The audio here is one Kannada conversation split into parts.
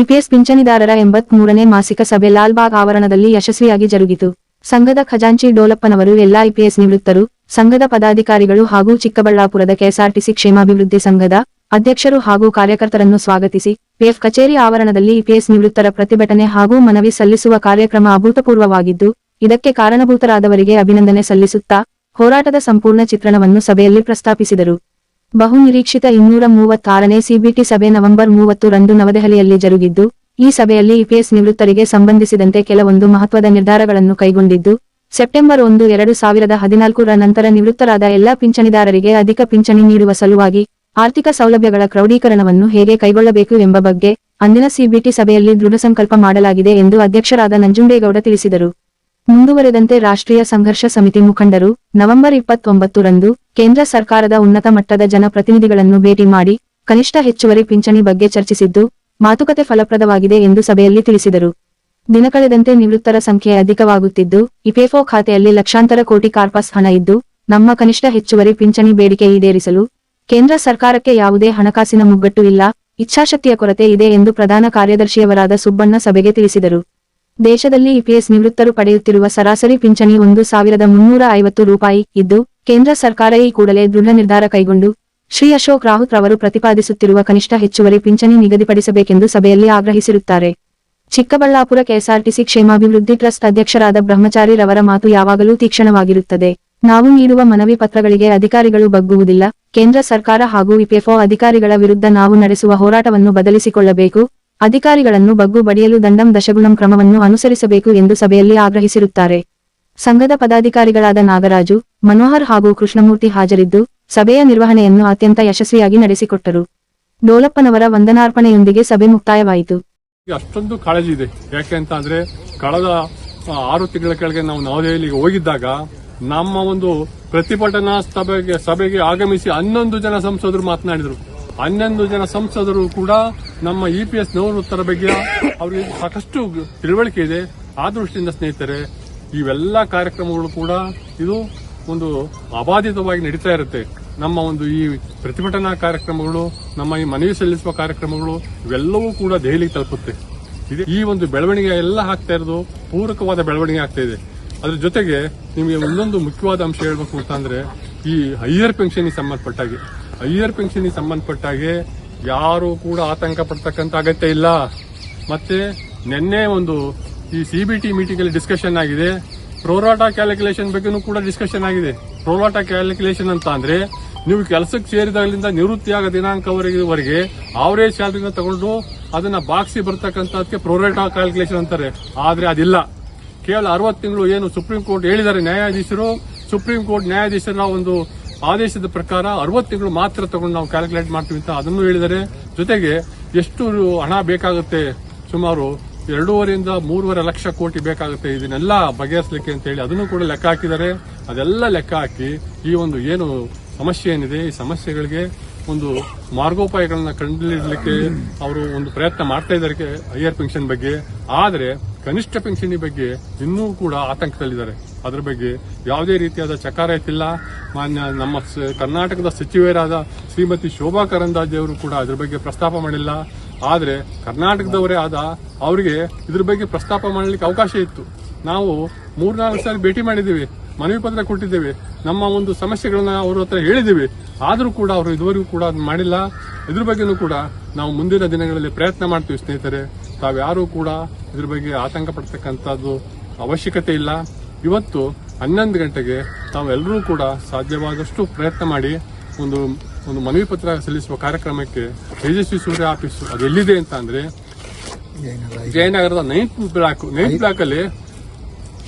ಇಪಿಎಸ್ ಪಿಂಚಣಿದಾರರ ಎಂಬತ್ ಮೂರನೇ ಮಾಸಿಕ ಸಭೆ ಲಾಲ್ಬಾಗ್ ಆವರಣದಲ್ಲಿ ಯಶಸ್ವಿಯಾಗಿ ಜರುಗಿತು. ಸಂಘದ ಖಜಾಂಚಿ ಡೋಲಪ್ಪನವರು ಎಲ್ಲಾ ಇಪಿಎಸ್ ನಿವೃತ್ತರು, ಸಂಘದ ಪದಾಧಿಕಾರಿಗಳು ಹಾಗೂ ಚಿಕ್ಕಬಳ್ಳಾಪುರದ ಕೆಎಸ್ಆರ್ಟಿಸಿ ಕ್ಷೇಮಾಭಿವೃದ್ಧಿ ಸಂಘದ ಅಧ್ಯಕ್ಷರು ಹಾಗೂ ಕಾರ್ಯಕರ್ತರನ್ನು ಸ್ವಾಗತಿಸಿ, ಪಿಎಫ್ ಕಚೇರಿ ಆವರಣದಲ್ಲಿ ಇಪಿಎಸ್ ನಿವೃತ್ತರ ಪ್ರತಿಭಟನೆ ಹಾಗೂ ಮನವಿ ಸಲ್ಲಿಸುವ ಕಾರ್ಯಕ್ರಮ ಅಭೂತಪೂರ್ವವಾಗಿದ್ದು, ಇದಕ್ಕೆ ಕಾರಣಭೂತರಾದವರಿಗೆ ಅಭಿನಂದನೆ ಸಲ್ಲಿಸುತ್ತಾ, ಹೋರಾಟದ ಸಂಪೂರ್ಣ ಚಿತ್ರಣವನ್ನು ಸಭೆಯಲ್ಲಿ ಪ್ರಸ್ತಾಪಿಸಿದರು. ಬಹುನಿರೀಕ್ಷಿತ ಇನ್ನೂರ ಮೂವತ್ತಾರನೇ ಸಿಬಿಟಿ ಸಭೆ ನವೆಂಬರ್ ಮೂವತ್ತು ರಂದು ನವದೆಹಲಿಯಲ್ಲಿ ಜರುಗಿದ್ದು, ಈ ಸಭೆಯಲ್ಲಿ ಇಪಿಎಸ್ ನಿವೃತ್ತರಿಗೆ ಸಂಬಂಧಿಸಿದಂತೆ ಕೆಲವೊಂದು ಮಹತ್ವದ ನಿರ್ಧಾರಗಳನ್ನು ಕೈಗೊಂಡಿದ್ದು, ಸೆಪ್ಟೆಂಬರ್ ಒಂದು, ಎರಡು ಸಾವಿರದ ಹದಿನಾಲ್ಕರ ನಂತರ ನಿವೃತ್ತರಾದ ಎಲ್ಲಾ ಪಿಂಚಣಿದಾರರಿಗೆ ಅಧಿಕ ಪಿಂಚಣಿ ನೀಡುವ ಸಲುವಾಗಿ ಆರ್ಥಿಕ ಸೌಲಭ್ಯಗಳ ಕ್ರೌಢೀಕರಣವನ್ನು ಹೇಗೆ ಕೈಗೊಳ್ಳಬೇಕು ಎಂಬ ಬಗ್ಗೆ ಅಂದಿನ ಸಿಬಿಟಿ ಸಭೆಯಲ್ಲಿ ದೃಢ ಸಂಕಲ್ಪ ಮಾಡಲಾಗಿದೆ ಎಂದು ಅಧ್ಯಕ್ಷರಾದ ನಂಜುಂಡೇಗೌಡ ತಿಳಿಸಿದರು. ಮುಂದುವರೆದಂತೆ ರಾಷ್ಟ್ರೀಯ ಸಂಘರ್ಷ ಸಮಿತಿ ಮುಖಂಡರು ನವೆಂಬರ್ ಇಪ್ಪತ್ತೊಂಬತ್ತು ರಂದು ಕೇಂದ್ರ ಸರ್ಕಾರದ ಉನ್ನತ ಮಟ್ಟದ ಜನಪ್ರತಿನಿಧಿಗಳನ್ನು ಭೇಟಿ ಮಾಡಿ ಕನಿಷ್ಠ ಹೆಚ್ಚುವರಿ ಪಿಂಚಣಿ ಬಗ್ಗೆ ಚರ್ಚಿಸಿದ್ದು ಮಾತುಕತೆ ಫಲಪ್ರದವಾಗಿದೆ ಎಂದು ಸಭೆಯಲ್ಲಿ ತಿಳಿಸಿದರು. ದಿನಕಳೆದಂತೆ ನಿವೃತ್ತರ ಸಂಖ್ಯೆ ಅಧಿಕವಾಗುತ್ತಿದ್ದು ಇಪೇಫೋ ಖಾತೆಯಲ್ಲಿ ಲಕ್ಷಾಂತರ ಕೋಟಿ ಕಾರ್ಪಸ್ ಹಣ ಇದ್ದು, ನಮ್ಮ ಕನಿಷ್ಠ ಹೆಚ್ಚುವರಿ ಪಿಂಚಣಿ ಬೇಡಿಕೆ ಈಡೇರಿಸಲು ಕೇಂದ್ರ ಸರ್ಕಾರಕ್ಕೆ ಯಾವುದೇ ಹಣಕಾಸಿನ ಮುಗ್ಗಟ್ಟು ಇಲ್ಲ, ಇಚ್ಛಾಶಕ್ತಿಯ ಕೊರತೆ ಇದೆ ಎಂದು ಪ್ರಧಾನ ಕಾರ್ಯದರ್ಶಿಯವರಾದ ಸುಬ್ಬಣ್ಣ ಸಭೆಗೆ ತಿಳಿಸಿದರು. ದೇಶದಲ್ಲಿ ಇಪಿಎಸ್ ನಿವೃತ್ತರು ಪಡೆಯುತ್ತಿರುವ ಸರಾಸರಿ ಪಿಂಚಣಿ ಒಂದು ಸಾವಿರದ ಮುನ್ನೂರ ಐವತ್ತು ರೂಪಾಯಿ ಇದ್ದು, ಕೇಂದ್ರ ಸರ್ಕಾರ ಈ ಕೂಡಲೇ ದೃಢ ನಿರ್ಧಾರ ಕೈಗೊಂಡು, ಶ್ರೀ ಅಶೋಕ್ ರಾಹುತ್ ರವರು ಪ್ರತಿಪಾದಿಸುತ್ತಿರುವ ಕನಿಷ್ಠ ಹೆಚ್ಚುವರಿ ಪಿಂಚಣಿ ನಿಗದಿಪಡಿಸಬೇಕೆಂದು ಸಭೆಯಲ್ಲಿ ಆಗ್ರಹಿಸಿರುತ್ತಾರೆ. ಚಿಕ್ಕಬಳ್ಳಾಪುರ ಕೆಎಸ್ಆರ್ಟಿಸಿ ಕ್ಷೇಮಾಭಿವೃದ್ಧಿ ಟ್ರಸ್ಟ್ ಅಧ್ಯಕ್ಷರಾದ ಬ್ರಹ್ಮಚಾರಿ ರವರ ಮಾತು ಯಾವಾಗಲೂ ತೀಕ್ಷ್ಣವಾಗಿರುತ್ತದೆ. ನಾವು ನೀಡುವ ಮನವಿ ಪತ್ರಗಳಿಗೆ ಅಧಿಕಾರಿಗಳು ಬಗ್ಗುವುದಿಲ್ಲ. ಕೇಂದ್ರ ಸರ್ಕಾರ ಹಾಗೂ ಇಪಿಎಫ್ಒ ಅಧಿಕಾರಿಗಳ ವಿರುದ್ಧ ನಾವು ನಡೆಸುವ ಹೋರಾಟವನ್ನು ಬದಲಿಸಿಕೊಳ್ಳಬೇಕು. ಅಧಿಕಾರಿಗಳನ್ನು ಬಗ್ಗು ಬಡಿಯಲು ದಂಡಂ ದಶಗುಣಂ ಕ್ರಮವನ್ನು ಅನುಸರಿಸಬೇಕು ಎಂದು ಸಭೆಯಲ್ಲಿ ಆಗ್ರಹಿಸಿರುತ್ತಾರೆ. ಸಂಘದ ಪದಾಧಿಕಾರಿಗಳಾದ ನಾಗರಾಜು, ಮನೋಹರ್ ಹಾಗೂ ಕೃಷ್ಣಮೂರ್ತಿ ಹಾಜರಿದ್ದು, ಸಭೆಯ ನಿರ್ವಹಣೆಯನ್ನು ಅತ್ಯಂತ ಯಶಸ್ವಿಯಾಗಿ ನಡೆಸಿಕೊಟ್ಟರು. ಡೋಲಪ್ಪನವರ ವಂದನಾರ್ಪಣೆಯೊಂದಿಗೆ ಸಭೆ ಮುಕ್ತಾಯವಾಯಿತು. ಅಷ್ಟೊಂದು ಕಾಳಜಿ ಇದೆ. ಯಾಕೆ ಅಂತ ಅಂದ್ರೆ, ಕಳೆದ ಆರು ತಿಂಗಳ ಕೆಳಗೆ ನಾವು ನವದೆಹಲಿಗೆ ಹೋಗಿದ್ದಾಗ, ನಮ್ಮ ಒಂದು ಪ್ರತಿಭಟನಾ ಸಭೆಗೆ ಸಭೆಗೆ ಆಗಮಿಸಿ ಹನ್ನೊಂದು ಜನ ಸಂಸದರು ಮಾತನಾಡಿದರು. ಹನ್ನೊಂದು ಜನ ಸಂಸದರು ಕೂಡ ನಮ್ಮ ಇ ಪಿ ಎಸ್ ನಿವೃತ್ತರ ಬಗ್ಗೆ ಅವರಿಗೆ ಸಾಕಷ್ಟು ತಿಳುವಳಿಕೆ ಇದೆ. ಆ ದೃಷ್ಟಿಯಿಂದ ಸ್ನೇಹಿತರೆ, ಇವೆಲ್ಲ ಕಾರ್ಯಕ್ರಮಗಳು ಕೂಡ ಇದು ಒಂದು ಅಬಾಧಿತವಾಗಿ ನಡೀತಾ ಇರುತ್ತೆ. ನಮ್ಮ ಒಂದು ಈ ಪ್ರತಿಭಟನಾ ಕಾರ್ಯಕ್ರಮಗಳು, ನಮ್ಮ ಈ ಮನವಿ ಸಲ್ಲಿಸುವ ಕಾರ್ಯಕ್ರಮಗಳು, ಇವೆಲ್ಲವೂ ಕೂಡ ದೆಹಲಿಗೆ ತಲುಪುತ್ತೆ. ಇದೆ, ಈ ಒಂದು ಬೆಳವಣಿಗೆ ಎಲ್ಲ ಆಗ್ತಾ ಇರೋದು ಪೂರಕವಾದ ಬೆಳವಣಿಗೆ ಆಗ್ತಾ ಇದೆ. ಅದ್ರ ಜೊತೆಗೆ ನಿಮಗೆ ಒಂದೊಂದು ಮುಖ್ಯವಾದ ಅಂಶ ಹೇಳ್ಬೇಕು ಅಂತಂದ್ರೆ ಈ ಹೈಯರ್ ಪೆನ್ಷನ್ ಸಂಬಂಧಪಟ್ಟಾಗೆ. ಹೈಯರ್ ಸಂಬಂಧಪಟ್ಟ ಹಾಗೆ ಯಾರು ಕೂಡ ಆತಂಕ ಪಡ್ತಕ್ಕಂಥ ಅಗತ್ಯ ಇಲ್ಲ. ಮತ್ತೆ ನಿನ್ನೆ ಒಂದು ಈ ಸಿ ಬಿ ಮೀಟಿಂಗ್ ಅಲ್ಲಿ ಡಿಸ್ಕಷನ್ ಆಗಿದೆ. ಪ್ರೋರಾಟಾ ಕ್ಯಾಲ್ಕುಲೇಷನ್ ಬಗ್ಗೆನೂ ಕೂಡ ಡಿಸ್ಕಷನ್ ಆಗಿದೆ. ಪ್ರೋರಾಟಾ ಕ್ಯಾಲ್ಕುಲೇಷನ್ ಅಂತ ಅಂದ್ರೆ ನೀವು ಕೆಲಸಕ್ಕೆ ಸೇರಿದಾಗಲಿಂದ ನಿವೃತ್ತಿಯಾಗ ದಿನಾಂಕವರೆಗೆ ಅವರೇಜ್ ಸ್ಯಾಲ್ರಿನ ತಗೊಂಡು ಅದನ್ನ ಬಾಕ್ಸಿ ಬರ್ತಕ್ಕಂಥದಕ್ಕೆ ಪ್ರೋರಾಟಾ ಕ್ಯಾಲ್ಕುಲೇಷನ್ ಅಂತಾರೆ. ಆದ್ರೆ ಅದಿಲ್ಲ. ಕೇವಲ ಅರವತ್ತು ತಿಂಗಳು ಏನು ಸುಪ್ರೀಂ ಕೋರ್ಟ್ ಹೇಳಿದ್ದಾರೆ ನ್ಯಾಯಾಧೀಶರು. ಸುಪ್ರೀಂ ಕೋರ್ಟ್ ನ್ಯಾಯಾಧೀಶರ ಒಂದು ಆದೇಶದ ಪ್ರಕಾರ ಅರವತ್ತು ತಿಂಗಳು ಮಾತ್ರ ತಗೊಂಡು ನಾವು ಕ್ಯಾಲ್ಕುಲೇಟ್ ಮಾಡ್ತೀವಿ ಅಂತ ಅದನ್ನು ಹೇಳಿದರೆ ಜೊತೆಗೆ ಎಷ್ಟು ಹಣ ಬೇಕಾಗುತ್ತೆ? ಸುಮಾರು ಎರಡೂವರೆಯಿಂದ ಮೂರುವರೆ ಲಕ್ಷ ಕೋಟಿ ಬೇಕಾಗುತ್ತೆ ಇದನ್ನೆಲ್ಲ ಬಗೆಹರಿಸಲಿಕ್ಕೆ ಅಂತ ಹೇಳಿ ಅದನ್ನು ಕೂಡ ಲೆಕ್ಕ ಹಾಕಿದ್ದಾರೆ. ಅದೆಲ್ಲ ಲೆಕ್ಕ ಹಾಕಿ ಈ ಒಂದು ಏನು ಸಮಸ್ಯೆ ಏನಿದೆ? ಈ ಸಮಸ್ಯೆಗಳಿಗೆ ಒಂದು ಮಾರ್ಗೋಪಾಯಗಳನ್ನ ಕಂಡುಹಿಡಲಿಕ್ಕೆ ಅವರು ಒಂದು ಪ್ರಯತ್ನ ಮಾಡ್ತಾ ಇದ್ದಾರೆ ಹೈಯರ್ ಪೆನ್ಷನ್ ಬಗ್ಗೆ. ಆದರೆ ಕನಿಷ್ಠ ಪೆನ್ಷನ್ ಬಗ್ಗೆ ಇನ್ನೂ ಕೂಡ ಆತಂಕದಲ್ಲಿದ್ದಾರೆ. ಅದರ ಬಗ್ಗೆ ಯಾವುದೇ ರೀತಿಯಾದ ಚಕಾರ ಎತ್ತಿಲ್ಲ ಮಾನ್ಯ ನಮ್ಮ ಕರ್ನಾಟಕದ ಸಚಿವರಾದ ಶ್ರೀಮತಿ ಶೋಭಾ ಕರಂದಾಜೆ ಅವರು ಕೂಡ ಅದರ ಬಗ್ಗೆ ಪ್ರಸ್ತಾಪ ಮಾಡಿಲ್ಲ. ಆದರೆ ಕರ್ನಾಟಕದವರೇ ಆದ ಅವರಿಗೆ ಇದ್ರ ಬಗ್ಗೆ ಪ್ರಸ್ತಾಪ ಮಾಡಲಿಕ್ಕೆ ಅವಕಾಶ ಇತ್ತು. ನಾವು ಮೂರ್ನಾಲ್ಕು ಸಾರಿ ಭೇಟಿ ಮಾಡಿದ್ದೀವಿ. ಮನವಿ ಪತ್ರ ಕೊಟ್ಟಿದ್ದೇವೆ. ನಮ್ಮ ಒಂದು ಸಮಸ್ಯೆಗಳನ್ನ ಅವ್ರ ಹತ್ರ ಹೇಳಿದ್ದೀವಿ. ಆದರೂ ಕೂಡ ಅವರು ಇದುವರೆಗೂ ಕೂಡ ಅದ್ನ ಮಾಡಿಲ್ಲ. ಇದ್ರ ಬಗ್ಗೆನೂ ಕೂಡ ನಾವು ಮುಂದಿನ ದಿನಗಳಲ್ಲಿ ಪ್ರಯತ್ನ ಮಾಡ್ತೀವಿ ಸ್ನೇಹಿತರೆ. ತಾವ್ಯಾರೂ ಕೂಡ ಇದ್ರ ಬಗ್ಗೆ ಆತಂಕ ಪಡ್ತಕ್ಕಂಥದ್ದು ಅವಶ್ಯಕತೆ ಇಲ್ಲ. ಇವತ್ತು ಹನ್ನೊಂದು ಗಂಟೆಗೆ ತಾವೆಲ್ಲರೂ ಕೂಡ ಸಾಧ್ಯವಾದಷ್ಟು ಪ್ರಯತ್ನ ಮಾಡಿ ಒಂದು ಒಂದು ಮನವಿ ಪತ್ರ ಸಲ್ಲಿಸುವ ಕಾರ್ಯಕ್ರಮಕ್ಕೆ ತೇಜಸ್ವಿ ಸೂರ್ಯ ಆಫೀಸು ಅದು ಎಲ್ಲಿದೆ ಅಂತ ಅಂದರೆ ಜಯನಗರದ ನೈನ್ತ್ ಬ್ಲಾಕ್ ನೈನ್ತ್ ಬ್ಲಾಕಲ್ಲಿ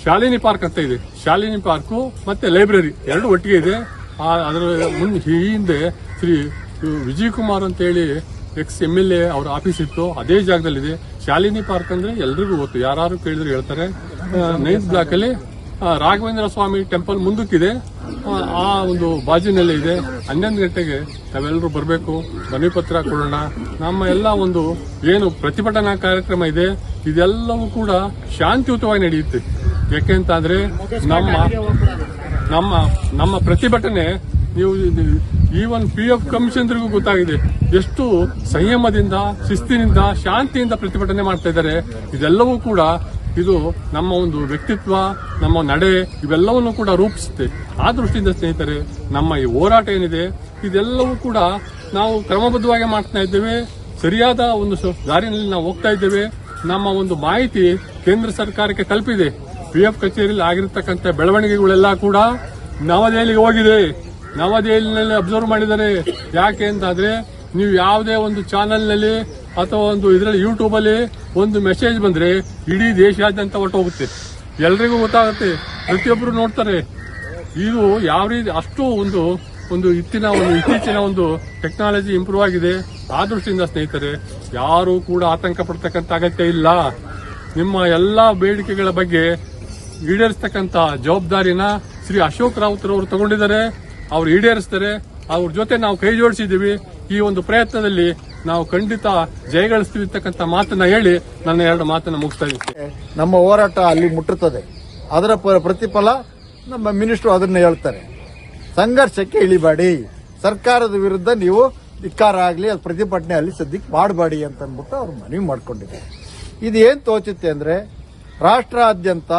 ಶಾಲಿನಿ ಪಾರ್ಕ್ ಅಂತ ಇದೆ. ಶಾಲಿನಿ ಪಾರ್ಕು ಮತ್ತೆ ಲೈಬ್ರರಿ ಎರಡು ಒಟ್ಟಿಗೆ ಇದೆ. ಅದರ ಮುಂದೆ ಹಿಂದೆ ಶ್ರೀ ವಿಜಯ್ ಕುಮಾರ್ ಅಂತ ಹೇಳಿ ಎಕ್ಸ್ ಎಂ ಎಲ್ ಎ ಅವ್ರ ಆಫೀಸ್ ಇತ್ತು. ಅದೇ ಜಾಗದಲ್ಲಿದೆ. ಶಾಲಿನಿ ಪಾರ್ಕ್ ಅಂದ್ರೆ ಎಲ್ರಿಗೂ ಗೊತ್ತು. ಯಾರು ಕೇಳಿದ್ರು ಹೇಳ್ತಾರೆ. ನೈನ್ತ್ ಬ್ಲಾಕ್ ಅಲ್ಲಿ ಆ, ರಾಘವೇಂದ್ರ ಸ್ವಾಮಿ ಟೆಂಪಲ್ ಮುಂದಕ್ಕಿದೆ. ಆ, ಆ ಒಂದು ಬಾಜಿನಲ್ಲೇ ಇದೆ. ಹನ್ನೊಂದು ಗಂಟೆಗೆ ನಾವೆಲ್ಲರೂ ಬರಬೇಕು. ಧ್ವನಿ ಪತ್ರ ಕೊಡೋಣ. ನಮ್ಮ ಎಲ್ಲ ಒಂದು ಏನು ಪ್ರತಿಭಟನಾ ಕಾರ್ಯಕ್ರಮ ಇದೆ. ಇದೆಲ್ಲವೂ ಕೂಡ ಶಾಂತಿಯುತವಾಗಿ ನಡೆಯುತ್ತೆ. ಯಾಕೆ ಅಂತ ಅಂದ್ರೆ ನಮ್ಮ ನಮ್ಮ ನಮ್ಮ ಪ್ರತಿಭಟನೆ ನೀವು ಈವನ್ ಪಿ ಎಫ್ ಕಮಿಷನ್ರಿಗೂ ಗೊತ್ತಾಗಿದೆ. ಎಷ್ಟು ಸಂಯಮದಿಂದ, ಶಿಸ್ತಿನಿಂದ, ಶಾಂತಿಯಿಂದ ಪ್ರತಿಭಟನೆ ಮಾಡ್ತಾ ಇದ್ದಾರೆ. ಇದೆಲ್ಲವೂ ಕೂಡ ಇದು ನಮ್ಮ ಒಂದು ವ್ಯಕ್ತಿತ್ವ, ನಮ್ಮ ನಡೆ, ಇವೆಲ್ಲವನ್ನು ಕೂಡ ರೂಪಿಸುತ್ತೆ. ಆ ದೃಷ್ಟಿಯಿಂದ ಸ್ನೇಹಿತರೆ, ನಮ್ಮ ಈ ಹೋರಾಟ ಏನಿದೆ, ಇದೆಲ್ಲವೂ ಕೂಡ ನಾವು ಕ್ರಮಬದ್ಧವಾಗಿ ಮಾಡ್ತಾ ಇದ್ದೇವೆ. ಸರಿಯಾದ ಒಂದು ದಾರಿನಲ್ಲಿ ನಾವು ಹೋಗ್ತಾ ಇದ್ದೇವೆ. ನಮ್ಮ ಒಂದು ಮಾಹಿತಿ ಕೇಂದ್ರ ಸರ್ಕಾರಕ್ಕೆ ತಲುಪಿದೆ. ಪಿ ಎಫ್ ಕಚೇರಿಯಲ್ಲಿ ಆಗಿರತಕ್ಕಂಥ ಬೆಳವಣಿಗೆಗಳೆಲ್ಲ ಕೂಡ ನವದೆಹಲಿಗೆ ಹೋಗಿದೆ. ನವದೆಹಲಿನಲ್ಲಿ ಅಬ್ಸರ್ವ್ ಮಾಡಿದ್ದಾರೆ ಯಾಕೆ ಅಂತಂದ್ರೆ ನೀವು ಯಾವುದೇ ಒಂದು ಚಾನೆಲ್ನಲ್ಲಿ ಅಥವಾ ಒಂದು ಇದರಲ್ಲಿ ಯೂಟ್ಯೂಬ್ ಅಲ್ಲಿ ಒಂದು ಮೆಸೇಜ್ ಬಂದ್ರೆ ಇಡೀ ದೇಶಾದ್ಯಂತ ಹೊರಟೋಗುತ್ತೆ. ಎಲ್ರಿಗೂ ಗೊತ್ತಾಗುತ್ತೆ. ಪ್ರತಿಯೊಬ್ಬರು ನೋಡ್ತಾರೆ. ಇದು ಯಾವ ರೀತಿ ಅಷ್ಟು ಒಂದು ಒಂದು ಇತ್ತಿನ ಒಂದು, ಇತ್ತೀಚಿನ ಒಂದು ಟೆಕ್ನಾಲಜಿ ಇಂಪ್ರೂವ್ ಆಗಿದೆ. ಆ ದೃಷ್ಟಿಯಿಂದ ಸ್ನೇಹಿತರೆ, ಯಾರು ಕೂಡ ಆತಂಕ ಪಡ್ತಕ್ಕಂಥ ಅಗತ್ಯ ಇಲ್ಲ. ನಿಮ್ಮ ಎಲ್ಲಾ ಬೇಡಿಕೆಗಳ ಬಗ್ಗೆ ಈಡೇರಿಸ್ತಕ್ಕಂಥ ಜವಾಬ್ದಾರಿನ ಶ್ರೀ ಅಶೋಕ್ ರಾವತ್ ಅವರು ತಗೊಂಡಿದ್ದಾರೆ. ಅವ್ರು ಈಡೇರಿಸ್ತಾರೆ. ಅವ್ರ ಜೊತೆ ನಾವು ಕೈ ಜೋಡಿಸಿದ್ದೀವಿ. ಈ ಒಂದು ಪ್ರಯತ್ನದಲ್ಲಿ ನಾವು ಖಂಡಿತ ಜಯಗಳಿಸ್ತೀವಿ ಅಂತಕ್ಕಂಥ ಮಾತನ್ನ ಹೇಳಿ ನನ್ನ ಎರಡು ಮಾತನ್ನ ಮುಗಿಸ್ತಾ ನಮ್ಮ ಹೋರಾಟ ಅಲ್ಲಿ ಮುಟ್ಟುತ್ತದೆ. ಅದರ ಪ್ರತಿಫಲ ನಮ್ಮ ಮಿನಿಸ್ಟ್ರು ಅದನ್ನ ಹೇಳ್ತಾರೆ. ಸಂಘರ್ಷಕ್ಕೆ ಇಳಿಬೇಡಿ. ಸರ್ಕಾರದ ವಿರುದ್ಧ ನೀವು ಧಿಕ್ಕಾರ ಆಗಲಿ, ಅದು ಪ್ರತಿಭಟನೆ ಅಲ್ಲಿ ಸದ್ಯಕ್ಕೆ ಮಾಡಬೇಡಿ ಅಂತ ಅಂದ್ಬಿಟ್ಟು ಅವ್ರು ಮನವಿ ಮಾಡ್ಕೊಂಡಿದ್ದಾರೆ. ಇದು ಏನು ತೋಚುತ್ತೆ ಅಂದರೆ ರಾಷ್ಟ್ರಾದ್ಯಂತ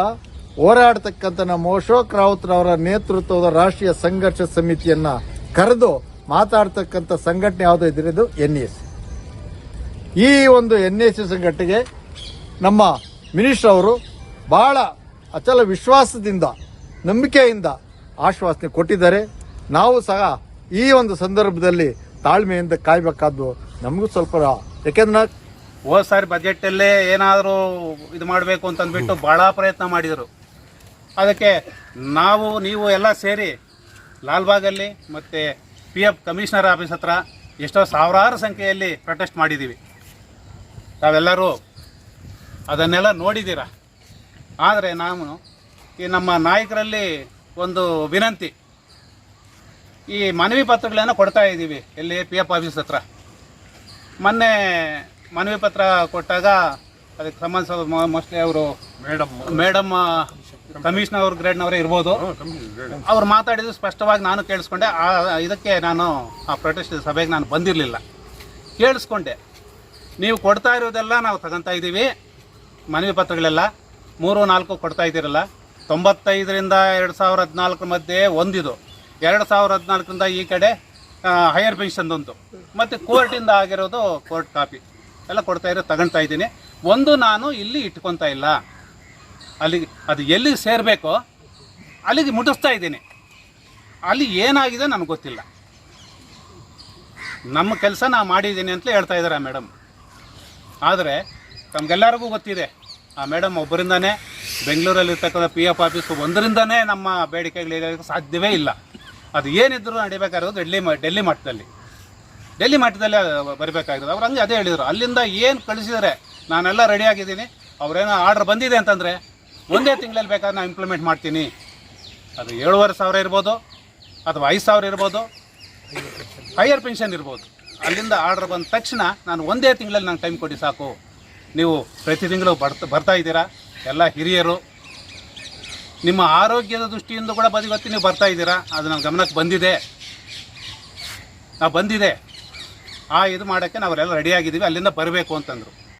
ಹೋರಾಡತಕ್ಕಂಥ ನಮ್ಮ ಅಶೋಕ್ ರಾವತ್ರವರ ನೇತೃತ್ವದ ರಾಷ್ಟ್ರೀಯ ಸಂಘರ್ಷ ಸಮಿತಿಯನ್ನ ಕರೆದು ಮಾತಾಡ್ತಕ್ಕಂಥ ಸಂಘಟನೆ ಯಾವುದೋ ಇದ್ರೆ ಇದು ಎನ್ ಎಸ್ ಈ ಒಂದು ಎನ್ ಎಸ್ ಸಂಘಟನೆಗೆ ನಮ್ಮ ಮಿನಿಸ್ಟರ್ ಅವರು ಬಹಳ ಅಚಲ ವಿಶ್ವಾಸದಿಂದ ನಂಬಿಕೆಯಿಂದ ಆಶ್ವಾಸನೆ ಕೊಟ್ಟಿದ್ದಾರೆ. ನಾವು ಸಹ ಈ ಒಂದು ಸಂದರ್ಭದಲ್ಲಿ ತಾಳ್ಮೆಯಿಂದ ಕಾಯ್ಬೇಕಾದ್ದು ನಮಗೂ ಸ್ವಲ್ಪ ಯಾಕೆಂದ್ರೆ ಹೋದ್ ಸಾರಿ ಬಜೆಟ್ ಅಲ್ಲೇ ಏನಾದರೂ ಇದು ಮಾಡಬೇಕು ಅಂತಂದ್ಬಿಟ್ಟು ಬಹಳ ಪ್ರಯತ್ನ ಮಾಡಿದರು. ಅದಕ್ಕೆ ನಾವು ನೀವು ಎಲ್ಲ ಸೇರಿ ಲಾಲ್ಬಾಗಲ್ಲಿ ಮತ್ತು ಪಿ ಎಫ್ ಕಮಿಷನರ್ ಆಫೀಸ್ ಹತ್ರ ಎಷ್ಟೋ ಸಾವಿರಾರು ಸಂಖ್ಯೆಯಲ್ಲಿ ಪ್ರೊಟೆಸ್ಟ್ ಮಾಡಿದ್ದೀವಿ ತಾವೆಲ್ಲರೂ ಅದನ್ನೆಲ್ಲ ನೋಡಿದ್ದೀರ? ಆದರೆ ನಾನು ಈ ನಮ್ಮ ನಾಯಕರಲ್ಲಿ ಒಂದು ವಿನಂತಿ. ಈ ಮನವಿ ಪತ್ರಗಳನ್ನು ಕೊಡ್ತಾ ಇದ್ದೀವಿ ಎಲ್ಲಿ ಪಿ ಎಫ್ ಆಫೀಸ್ ಹತ್ರ. ಮೊನ್ನೆ ಮನವಿ ಪತ್ರ ಕೊಟ್ಟಾಗ ಅದಕ್ಕೆ ಸಂಬಂಧಿಸಿದ ಮೋಸ್ಟ್ಲಿ ಅವರು ಮೇಡಮ್ ಮೇಡಮ್ ಕಮಿಷನರ್ ಅವ್ರ ಗ್ರೇಡ್ನವರೇ ಇರ್ಬೋದು. ಅವ್ರು ಮಾತಾಡಿದ್ದು ಸ್ಪಷ್ಟವಾಗಿ ನಾನು ಕೇಳಿಸ್ಕೊಂಡೆ. ಆ ಇದಕ್ಕೆ ನಾನು ಆ ಪ್ರೊಟೆಸ್ಟ್ ಸಭೆಗೆ ನಾನು ಬಂದಿರಲಿಲ್ಲ. ಕೇಳಿಸ್ಕೊಂಡೆ. ನೀವು ಕೊಡ್ತಾ ಇರೋದೆಲ್ಲ ನಾವು ತಗೊಂತಾ ಇದ್ದೀವಿ. ಮನವಿ ಪತ್ರಗಳೆಲ್ಲ ಮೂರು ನಾಲ್ಕು ಕೊಡ್ತಾ ಇದ್ದೀರಲ್ಲ. ತೊಂಬತ್ತೈದರಿಂದ ಎರಡು ಸಾವಿರ ಹದಿನಾಲ್ಕರ ಮಧ್ಯೆ ಒಂದಿದು. ಎರಡು ಸಾವಿರ ಹದಿನಾಲ್ಕರಿಂದ ಈ ಕಡೆ ಹೈಯರ್ ಪೆನ್ಷನ್ದೊಂದು ಮತ್ತು ಕೋರ್ಟಿಂದ ಆಗಿರೋದು ಕೋರ್ಟ್ ಕಾಪಿ ಎಲ್ಲ ಕೊಡ್ತಾ ಇರೋ ತಗೊಳ್ತಾ ಇದ್ದೀನಿ. ಒಂದು ನಾನು ಇಲ್ಲಿ ಇಟ್ಕೊತಾ ಇಲ್ಲ. ಅಲ್ಲಿಗೆ ಅದು ಎಲ್ಲಿಗೆ ಸೇರಬೇಕೋ ಅಲ್ಲಿಗೆ ಮುಟ್ಟಿಸ್ತಾ ಇದ್ದೀನಿ. ಅಲ್ಲಿ ಏನಾಗಿದೆ ನನಗೆ ಗೊತ್ತಿಲ್ಲ. ನಮ್ಮ ಕೆಲಸ ನಾ ಮಾಡಿದ್ದೀನಿ ಅಂತಲೇ ಹೇಳ್ತಾ ಇದ್ದಾರೆ ಮೇಡಮ್. ಆದರೆ ತಮಗೆಲ್ಲರಿಗೂ ಗೊತ್ತಿದೆ, ಆ ಮೇಡಮ್ ಒಬ್ಬರಿಂದನೇ ಬೆಂಗಳೂರಲ್ಲಿರ್ತಕ್ಕಂಥ ಪಿ ಎಫ್ ಆಫೀಸ್ ಒಂದರಿಂದನೇ ನಮ್ಮ ಬೇಡಿಕೆಗಳಿಗೆ ಸಾಧ್ಯವೇ ಇಲ್ಲ. ಅದು ಏನಿದ್ರೂ ನಡಿಬೇಕಾಗಿರೋದು ಡೆಲ್ಲಿ ಡೆಲ್ಲಿ ಮಟ್ಟದಲ್ಲಿ. ಡೆಲ್ಲಿ ಮಟ್ಟದಲ್ಲಿ ಬರಬೇಕಾಗಿರೋದು. ಅವ್ರು ಹಂಗೆ ಅದೇ ಹೇಳಿದರು. ಅಲ್ಲಿಂದ ಏನು ಕಳಿಸಿದರೆ ನಾನೆಲ್ಲ ರೆಡಿಯಾಗಿದ್ದೀನಿ ಅವ್ರೇನೋ ಆರ್ಡ್ರ್ ಬಂದಿದೆ ಅಂತಂದರೆ ಒಂದೇ ತಿಂಗಳಲ್ಲಿ ಬೇಕಾದ್ರೆ ನಾನು ಇಂಪ್ಲಿಮೆಂಟ್ ಮಾಡ್ತೀನಿ. ಅದು ಏಳುವರೆ ಸಾವಿರ ಇರ್ಬೋದು, ಅಥವಾ ಐದು ಸಾವಿರ ಇರ್ಬೋದು ಹೈಯರ್ ಪೆನ್ಷನ್ ಇರ್ಬೋದು. ಅಲ್ಲಿಂದ ಆರ್ಡರ್ ಬಂದ ತಕ್ಷಣ ನಾನು ಒಂದೇ ತಿಂಗಳಲ್ಲಿ ನಂಗೆ ಟೈಮ್ ಕೊಡಿ ಸಾಕು. ನೀವು ಪ್ರತಿ ತಿಂಗಳು ಬರ್ತಾ ಬರ್ತಾ ಇದ್ದೀರಾ? ಎಲ್ಲ ಹಿರಿಯರು, ನಿಮ್ಮ ಆರೋಗ್ಯದ ದೃಷ್ಟಿಯಿಂದ ಕೂಡ ಬದಿಗೊತ್ತಿ ನೀವು ಬರ್ತಾ ಇದ್ದೀರಾ? ಅದು ನನ್ನ ಗಮನಕ್ಕೆ ಬಂದಿದೆ. ಆ ಬಂದಿದೆ. ಆ, ಇದು ಮಾಡೋಕ್ಕೆ ನಾವೆಲ್ಲ ರೆಡಿ ರೆಡಿಯಾಗಿದ್ದೀವಿ ಅಲ್ಲಿಂದ ಬರಬೇಕು ಅಂತಂದರು.